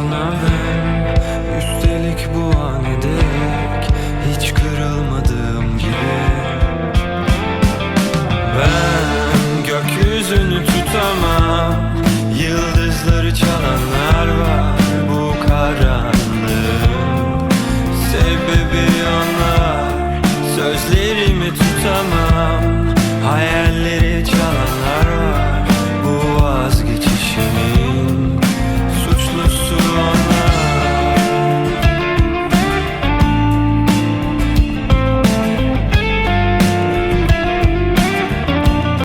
bana ver. Üstelik bu anede Hiç kırılmadığım gibi. Ben gökyüzünü tutamam. Yıldızları çalanlar var Bu karanlığın. Sebebi onlar. Sözlerimi tutamam.